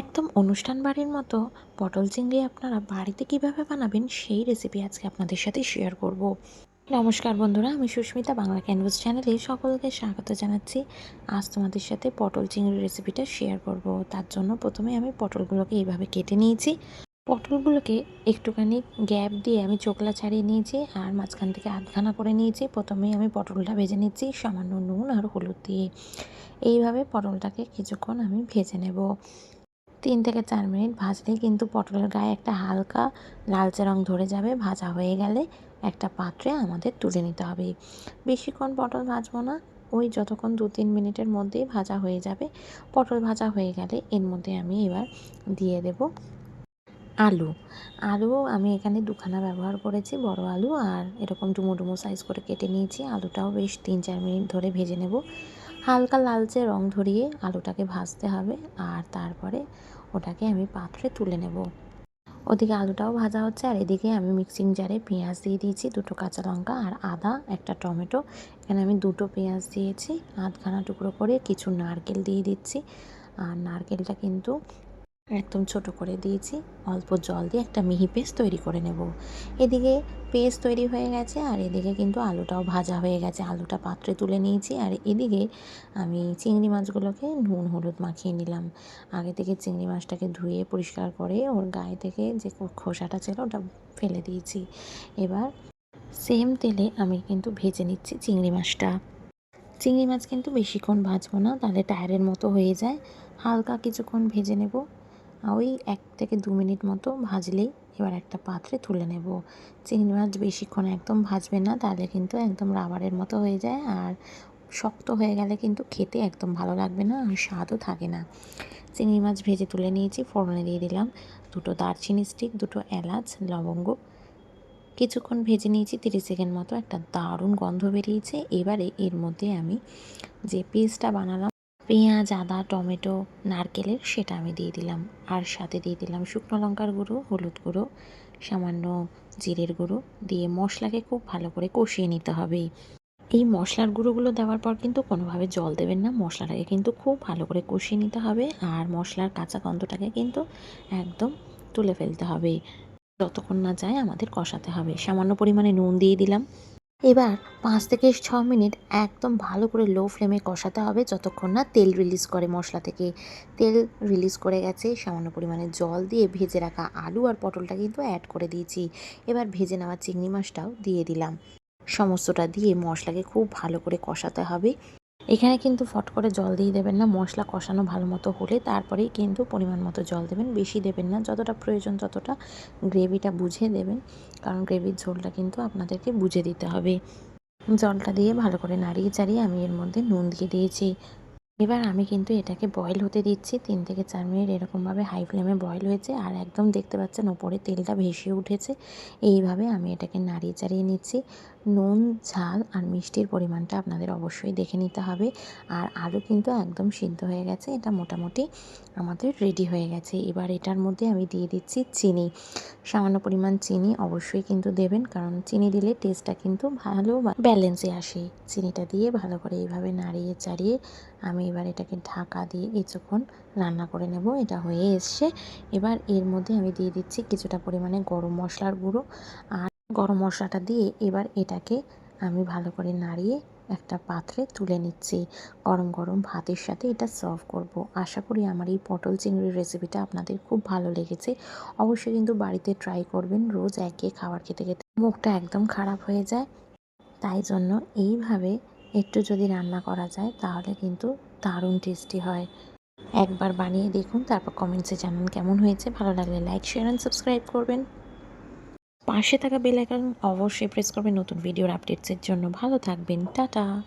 একদম অনুষ্ঠান বাড়ির মতো পটল চিংড়ি আপনারা বাড়িতে কীভাবে বানাবেন সেই রেসিপি আজকে আপনাদের সাথে শেয়ার করব। নমস্কার বন্ধুরা, আমি সুস্মিতা, বাংলা ক্যানভাস চ্যানেলে সকলকে স্বাগত জানাচ্ছি। আজ তোমাদের সাথে পটল চিংড়ি রেসিপিটা শেয়ার করব। তার জন্য প্রথমে আমি পটলগুলোকে এইভাবে কেটে নিয়েছি। পটলগুলোকে একটুখানি গ্যাপ দিয়ে আমি চোখলা ছাড়িয়ে নিয়েছি আর মাঝখান থেকে আধখানা করে নিয়েছি। প্রথমেই আমি পটলটা ভেজে নিচ্ছি সামান্য নুন আর হলুদ দিয়ে। এইভাবে পটলটাকে কিছুক্ষণ আমি ভেজে নেব। তিন থেকে চার মিনিট ভাজলেই কিন্তু পটলের গায়ে একটা হালকা লালচে রং ধরে যাবে, ভাজা হয়ে গেলে একটা পাত্রে আমাদের তুলে নিতে হবে। বেশিক্ষণ পটল ভাজবো না, ওই যতক্ষণ দু তিন মিনিটের মধ্যেই ভাজা হয়ে যাবে। পটল ভাজা হয়ে গেলে এর মধ্যে আমি এবার দিয়ে দেব আলু। আলু আমি এখানে দুখানা ব্যবহার করেছি, বড় আলু আর এরকম ডুমো ডুমো সাইজ করে কেটে নিয়েছি। আলুটাও বেশ তিন চার মিনিট ধরে ভেজে নেব। হালকা লালচে রং ধরিয়ে আলুটাকে ভাজতে হবে আর তারপরে ওটাকে আমি পাত্রে তুলে নেব। ওদিকে আলুটাও ভাজা হচ্ছে আর এদিকে আমি মিক্সিং জারে পেঁয়াজ দিয়ে দিয়েছি, দুটো কাঁচা লঙ্কা আর আদা, একটা টমেটো। এখানে আমি দুটো পেঁয়াজ দিয়েছি, আধখানা টুকরো করে কিছু নারকেল দিয়ে দিচ্ছি। আর নারকেলটা কিন্তু একদম ছোট করে দিয়েছি। অল্প জল দিয়ে একটা মিহি পেস্ট তৈরি করে নেব। এদিকে পেস্ট তৈরি হয়ে গেছে আর এদিকে কিন্তু আলুটাও ভাজা হয়ে গেছে। আলুটা পাত্রে তুলে নিয়েছি আর এদিকে আমি চিংড়ি মাছগুলোকে নুন, হলুদ মাখিয়ে নিলাম। আগে থেকে চিংড়ি মাছটাকে ধুয়ে পরিষ্কার করে ওর গায়ে থেকে যে খোসাটা ছিল ওটা ফেলে দিয়েছি। এবার সেম তেলে আমি কিন্তু ভেজে নিচ্ছি চিংড়ি মাছটা। চিংড়ি মাছ কিন্তু বেশিক্ষণ ভাজবো না, তাহলে টায়ারের মতো হয়ে যায়। হালকা কিছুক্ষণ ভেজে নেব। ওই এক থেকে দু মিনিট মতো ভাজলেই এবার একটা পাত্রে তুলে নেব। চিংড়ি মাছ বেশিক্ষণ একদম ভাজবে না, তাহলে কিন্তু একদম রাবারের মতো হয়ে যায় আর শক্ত হয়ে গেলে কিন্তু খেতে একদম ভালো লাগবে না আর স্বাদও থাকে না। চিংড়ি মাছ ভেজে তুলে নিয়েছি, ফোড়নে দিয়ে দিলাম দুটো দারচিনি স্টিক দুটো এলাচ, লবঙ্গ। কিছুক্ষণ ভেজে নিয়েছি, তিরিশ সেকেন্ড মতো একটা দারুণ গন্ধ বেরিয়েছে। এবারে এর মধ্যে আমি যে পেস্টটা বানালাম পেঁয়াজ, আদা, টমেটো, নারকেলের সেটা আমি দিয়ে দিলাম। আর সাথে দিয়ে দিলাম শুকনো লঙ্কার গুঁড়ো, হলুদ গুঁড়ো, সামান্য জিরের গুঁড়ো দিয়ে মশলাকে খুব ভালো করে কষিয়ে নিতে হবে। এই মশলার গুঁড়োগুলো দেওয়ার পর কিন্তু কোনোভাবে জল দেবেন না, মশলাটাকে কিন্তু খুব ভালো করে কষিয়ে নিতে হবে আর মশলার কাঁচা গন্ধটাকে কিন্তু একদম তুলে ফেলতে হবে। যতক্ষণ না যায় আমাদের কষাতে হবে। সামান্য পরিমাণে নুন দিয়ে দিলাম। এবার পাঁচ থেকে ছ মিনিট একদম ভালো করে লো ফ্লেমে কষাতে হবে যতক্ষণ না তেল রিলিজ করে মশলা থেকে। তেল রিলিজ করে গেছে, সামান্য পরিমাণে জল দিয়ে ভেজে রাখা আলু আর পটলটা কিন্তু অ্যাড করে দিয়েছি। এবার ভেজে নেওয়া চিংড়ি মাছটাও দিয়ে দিলাম। সমস্তটা দিয়ে মশলাকে খুব ভালো করে কষাতে হবে। এখানে কিন্তু ফট করে জল দিয়ে দেবেন না, মশলা কষানো ভালো মতো হলে, তারপরেই কিন্তু পরিমাণ মতো জল দেবেন, বেশি দেবেন না, যতটা প্রয়োজন ততটা গ্রেভিটা বুঝে দেবেন, কারণ গ্রেভির ঝোলটা কিন্তু আপনাদেরকে বুঝে দিতে হবে। জলটা দিয়ে ভালো করে নাড়িয়ে চাড়িয়ে আমি এর মধ্যে নুন দিয়ে দিয়েছি। এবার আমি কিন্তু এটাকে বয়েল হতে দিচ্ছি। তিন থেকে চার মিনিট এরকমভাবে হাই ফ্লেমে বয়েল হয়েছে আর একদম দেখতে পাচ্ছেন ওপরে তেলটা ভেসে উঠেছে। এইভাবে আমি এটাকে নাড়িয়ে চাড়িয়ে নিচ্ছি। নুন, ঝাল আর মিষ্টির পরিমাণটা আপনাদের অবশ্যই দেখে নিতে হবে। আর আলু কিন্তু একদম সিদ্ধ হয়ে গেছে। এটা মোটামুটি আমাদের রেডি হয়ে গেছে। এবার এটার মধ্যে আমি দিয়ে দিচ্ছি চিনি। সামান্য পরিমাণ চিনি অবশ্যই কিন্তু দেবেন, কারণ চিনি দিলে টেস্টটা কিন্তু ভালো ব্যালেন্সে আসে। চিনিটা দিয়ে ভালো করে এইভাবে নাড়িয়ে চাড়িয়ে আমি এবার এটাকে ঢাকা দিয়ে কিছুক্ষণ রান্না করে নেব। এটা হয়ে এসছে। এবার এর মধ্যে আমি দিয়ে দিচ্ছি কিছুটা পরিমাণে গরম মশলার গুঁড়ো। আর গরম মশলাটা দিয়ে এবার এটাকে আমি ভালো করে নাড়িয়ে একটা পাত্রে তুলে নিচ্ছি। গরম গরম ভাতের সাথে এটা সার্ভ করব। আশা করি আমার এই পটল চিংড়ির রেসিপিটা আপনাদের খুব ভালো লেগেছে। অবশ্যই কিন্তু বাড়িতে ট্রাই করবেন। রোজ একে খাবার খেতে খেতে মুখটা একদম খারাপ হয়ে যায়। তাই জন্য এইভাবে একটু যদি রান্না করা যায়, তাহলে কিন্তু দারুণ টেস্টি হয়। একবার বানিয়ে দেখুন, তারপর কমেন্টসে জানান কেমন হয়েছে। ভালো লাগলে লাইক শেয়ার অ্যান্ড সাবস্ক্রাইব করবেন। পাশে থাকা বেল আইকন অবশ্যই প্রেস করবেন নতুন ভিডিওর আপডেটসের জন্য। ভালো থাকবেন। টাটা!